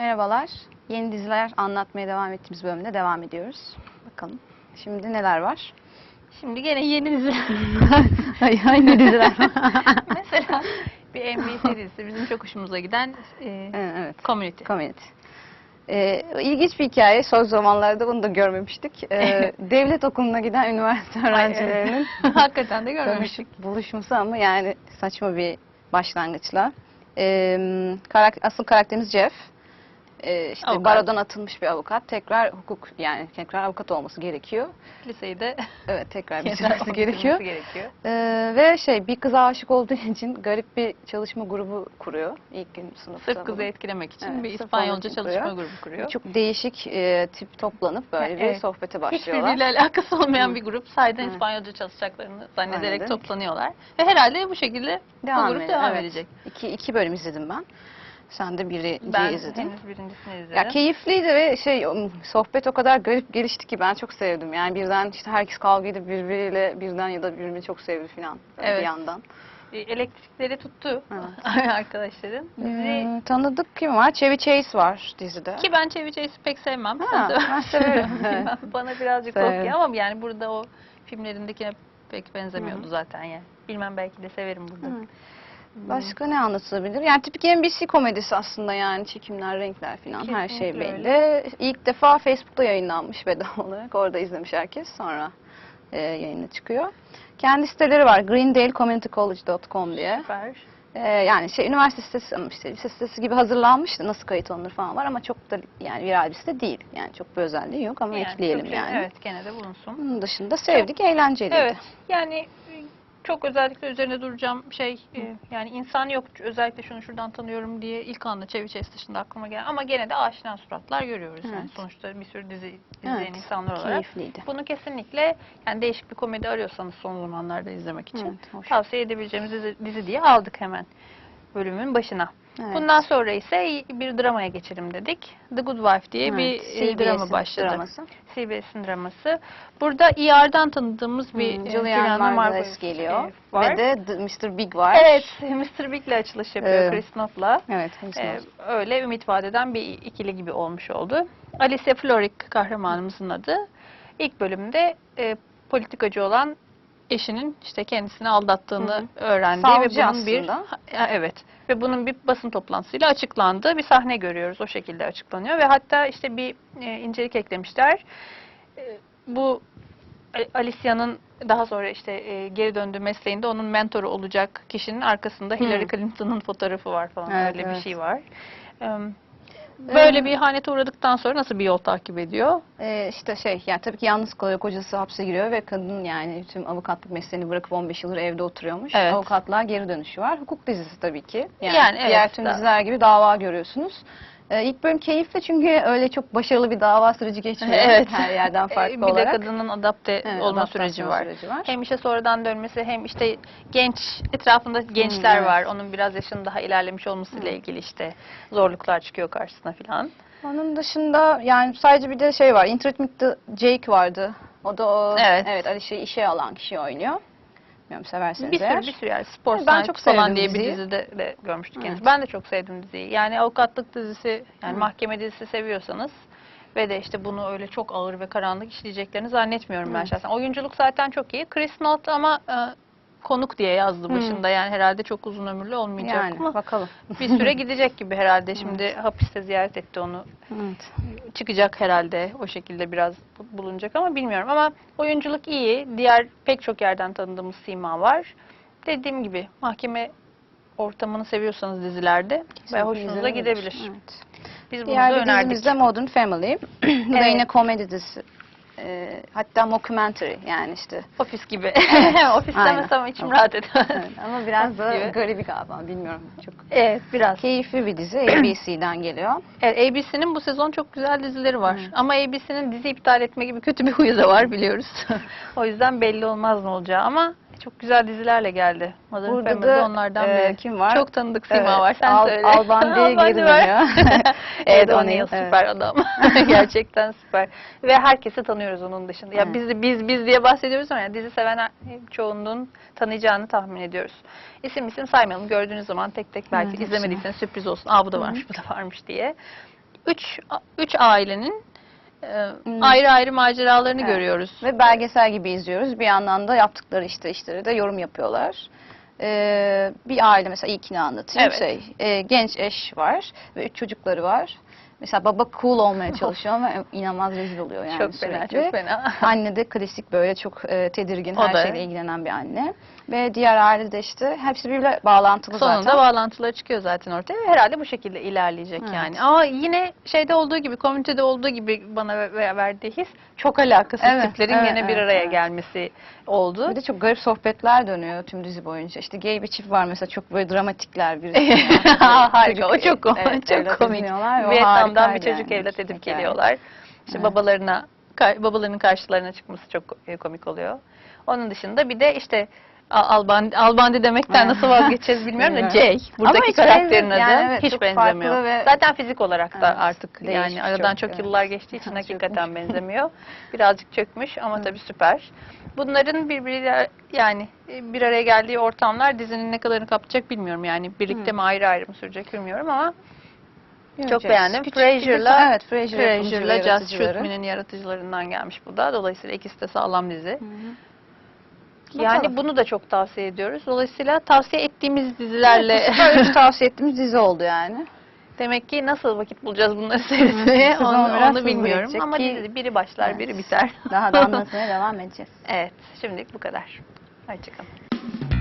Merhabalar. Yeni diziler anlatmaya devam ettiğimiz bölümde devam ediyoruz. Bakalım. Şimdi neler var? Şimdi gene yeni diziler. Ay, Aynı diziler. Mesela bir NBC dizisi bizim çok hoşumuza giden e, evet. Community. Community. Ee, ilginç bir hikaye. Son zamanlarda bunu da görmemiştik. Ee, devlet okuluna giden üniversite öğrencilerinin Hakikaten de görmemiştik. buluşması ama yani saçma bir başlangıçla. Ee, karak asıl karakterimiz Jeff. Ee, işte Avukat. barodan atılmış bir avukat. Tekrar hukuk yani tekrar avukat olması gerekiyor. Liseyi de Evet tekrar bitirmesi okutulması gerekiyor. gerekiyor. Ee, ve şey bir kıza aşık olduğu için garip bir çalışma grubu kuruyor ilk gün sınıfta. Sırf kızı bunu. etkilemek için Evet, bir İspanyolca çalışma kuruyor. grubu kuruyor. Çok değişik e, tip toplanıp böyle bir Evet. sohbete Hiç başlıyorlar. birbiriyle alakası olmayan bir grup Evet. İspanyolca çalışacaklarını zannederek Zannederek. toplanıyorlar. Ve herhalde bu şekilde Devam bu grup devam evet. edecek. İki, iki bölüm izledim ben. Sen de biri Ben izledin. henüz birincisini izledim. Ya keyifliydi ve şey sohbet o kadar garip gelişti ki ben çok sevdim. Yani birden işte herkes kavga edip birbiriyle birden ya da birbirini çok sevdi falan Evet. bir yandan. E, Elektrikleri tuttu arkadaşların. Dizi Hmm, tanıdık kim var? Chevy Chase var dizide. Ki ben Chevy Chase'i pek sevmem. Ha, Sen ben severim. Evet. Ben- Bana birazcık kopya ama yani burada o filmlerindekine pek benzemiyordu zaten yani. Bilmem belki de severim burada. Hı. Başka ne anlatılabilir? Yani tipik NBC komedisi aslında yani çekimler, renkler falan her şey belli. İlk defa Facebook'ta yayınlanmış bedava olarak. Orada izlemiş herkes. Sonra e, yayına çıkıyor. Kendi siteleri var. greendaleCommunityCollege.com diye. Süper. E, yani şey üniversite sitesi, ama işte lise sitesi gibi hazırlanmış da nasıl kayıt olunur falan var ama çok da yani viral bir site değil. Yani çok bir özelliği yok ama ekleyelim çok- yani. Evet gene de bulunsun. Bunun dışında sevdik, eğlenceliydi. Evet yani çok özellikle üzerine duracağım şey e, yani insan yok özellikle şunu şuradan tanıyorum diye ilk anda Chase dışında aklıma gelen ama gene de aşina suratlar görüyoruz. Yani Evet. sonuçta bir sürü dizi izleyen Evet, insanlar olarak. Keyifliydi. Bunu kesinlikle yani değişik bir komedi arıyorsanız son zamanlarda izlemek için Evet, tavsiye edebileceğimiz dizi, dizi diye aldık hemen bölümün başına. Evet. Bundan sonra ise bir dramaya geçelim dedik. The Good Wife diye bir Evet, e, drama CBS'in başladı. draması. CBS'in draması. Burada ER'dan tanıdığımız bir Hmm, e, Julianne Margulies geliyor. e, var. Ve de Mr. Big var. Evet, Mr. Big'le açılış yapıyor Evet. Chris Noth'la. Evet. Ee, öyle ümit vadeden bir ikili gibi olmuş oldu. Alicia Florrick kahramanımızın adı. İlk bölümde e, politikacı olan eşinin işte kendisini aldattığını Hı öğrendiği Savcı ve bunun bir aslında. Ha, evet ve bunun bir basın toplantısıyla açıklandığı bir sahne görüyoruz. O şekilde açıklanıyor ve hatta işte bir e, incelik eklemişler. E, bu e, Alicia'nın daha sonra işte e, geri döndüğü mesleğinde onun mentoru olacak kişinin arkasında Hillary Hı. Clinton'ın fotoğrafı var falan Evet, öyle evet. bir şey var. Em, Böyle Ee, bir ihanete uğradıktan sonra nasıl bir yol takip ediyor? Ee, işte şey yani tabii ki yalnız kalıyor kocası hapse giriyor ve kadın yani tüm avukatlık mesleğini bırakıp 15 yıldır evde oturuyormuş. Evet. Avukatlığa geri dönüşü var. Hukuk dizisi tabii ki. Yani, Yani evet, diğer tüm da- diziler gibi dava görüyorsunuz. Ee, ilk bölüm keyifli çünkü öyle çok başarılı bir dava süreci geçmiyor. Evet. Her yerden Ee, farklı bir de olarak. kadının adapte Evet, olma süreci var. süreci var. Hem işe sonradan dönmesi hem işte genç etrafında gençler evet. var. Onun biraz yaşının daha ilerlemiş olmasıyla ilgili işte zorluklar çıkıyor karşısına falan. Onun dışında yani sadece bir de şey var. Intermittent Jake vardı. O da o, Evet. evet Alişe'yi işe alan kişi oynuyor. Bilmiyorum severseniz Bir sürü eğer. bir sürü yani spor Ben ben çok falan diye diziyi. bir dizide de görmüştük Evet. Ben de çok sevdim diziyi. Yani avukatlık dizisi yani Hı. mahkeme dizisi seviyorsanız ve de işte bunu öyle çok ağır ve karanlık işleyeceklerini zannetmiyorum ben Evet. şahsen. Oyunculuk zaten çok iyi. Chris Noth ama e, konuk diye yazdı Hı. başında. Yani herhalde çok uzun ömürlü olmayacak yani ama bakalım. bir süre gidecek gibi herhalde. Şimdi hapiste ziyaret etti onu. Evet. Çıkacak herhalde o şekilde biraz bu- bulunacak ama bilmiyorum. Ama oyunculuk iyi. Diğer pek çok yerden tanıdığımız sima var. Dediğim gibi mahkeme ortamını seviyorsanız dizilerde ve hoşunuza gidebilir. Evet. Biz bunu Diğer da önerdik. dizimiz de Modern Family. Bu da Evet. yine komedi dizisi. Ee, hatta mockumentary yani işte. Ofis gibi. Ofis Aynen. demesem içim Ofis. rahat eder. Evet, ama biraz da garibi galiba bilmiyorum. Çok evet biraz. keyifli bir dizi. ABC'den geliyor. Evet, ABC'nin bu sezon çok güzel dizileri var. Evet. Ama ABC'nin dizi iptal etme gibi kötü bir huyu da var biliyoruz. o yüzden belli olmaz ne olacağı ama çok güzel dizilerle geldi. Modern Burada Family'de da onlardan e, biri. kim var? Çok tanıdık Sima Evet, var. Sen Al- söyle. Var. dönüyor. Ed Ed O'Neill süper adam. Gerçekten süper. Ve herkesi tanıyoruz onun dışında. Ya Evet. biz de- biz biz diye bahsediyoruz ama yani dizi seven çoğunluğun tanıyacağını tahmin ediyoruz. İsim isim saymayalım. Gördüğünüz zaman tek tek belki Evet, izlemediyseniz sürpriz olsun. Aa bu da varmış, bu da varmış diye. üç, üç ailenin Hmm. ayrı ayrı maceralarını Evet. görüyoruz. Ve belgesel gibi izliyoruz. Bir yandan da yaptıkları işte işleri de yorum yapıyorlar. Ee, bir aile mesela ilkini anlatayım. Evet. Şey, e, genç eş var ve üç çocukları var. Mesela baba cool olmaya çalışıyor ve inanılmaz rezil oluyor yani çok fena, sürekli. çok fena. Anne de klasik böyle çok e, tedirgin, O her da. şeyle ilgilenen bir anne. Ve diğer aile de işte hepsi birbirle bağlantılı Sonunda zaten. bağlantıları çıkıyor zaten ortaya ve herhalde bu şekilde ilerleyecek Evet. yani. Ama yine şeyde olduğu gibi, komünitede olduğu gibi bana ve- verdiği his çok alakasız Evet, tiplerin evet, bir evet, araya evet. gelmesi oldu. Bir de çok garip sohbetler dönüyor tüm dizi boyunca. İşte gay bir çift var mesela çok böyle dramatikler birisi. Harika, o çok, evet, çok komik. ediniyorlar Vietnam'dan bir çocuk yani. evlat edip geliyorlar. İşte Evet. babalarına, babalarının karşılarına çıkması çok e, komik oluyor. Onun dışında bir de işte Al- Albandi, demekten nasıl vazgeçeriz bilmiyorum da. Jay. Buradaki Ama karakterin adı yani evet, hiç benzemiyor. ve- Zaten fizik olarak da Evet, artık yani aradan çok, çok, yıllar evet. geçtiği için hakikaten benzemiyor. Birazcık çökmüş ama tabii süper. Bunların birbiriyle yani e, bir araya geldiği ortamlar dizinin ne kadarını kapacak bilmiyorum. Yani birlikte Hı. mi ayrı ayrı mı sürecek bilmiyorum ama çok beğendim. Küçük Frasier'la evet, Frasier Frasier'la ve Just. Shoot Me'nin yaratıcılarından gelmiş bu da. Dolayısıyla ikisi de sağlam dizi. Hı hı. Yani Bakalım. bunu da çok tavsiye ediyoruz. Dolayısıyla tavsiye ettiğimiz dizilerle Evet, üç tavsiye ettiğimiz dizi oldu yani. demek ki nasıl vakit bulacağız bunları seyretmeye onu, onu bilmiyorum. Ama ki- dizi biri başlar Evet. biri biter. Daha da anlatmaya devam edeceğiz. evet şimdilik bu kadar. Hoşçakalın.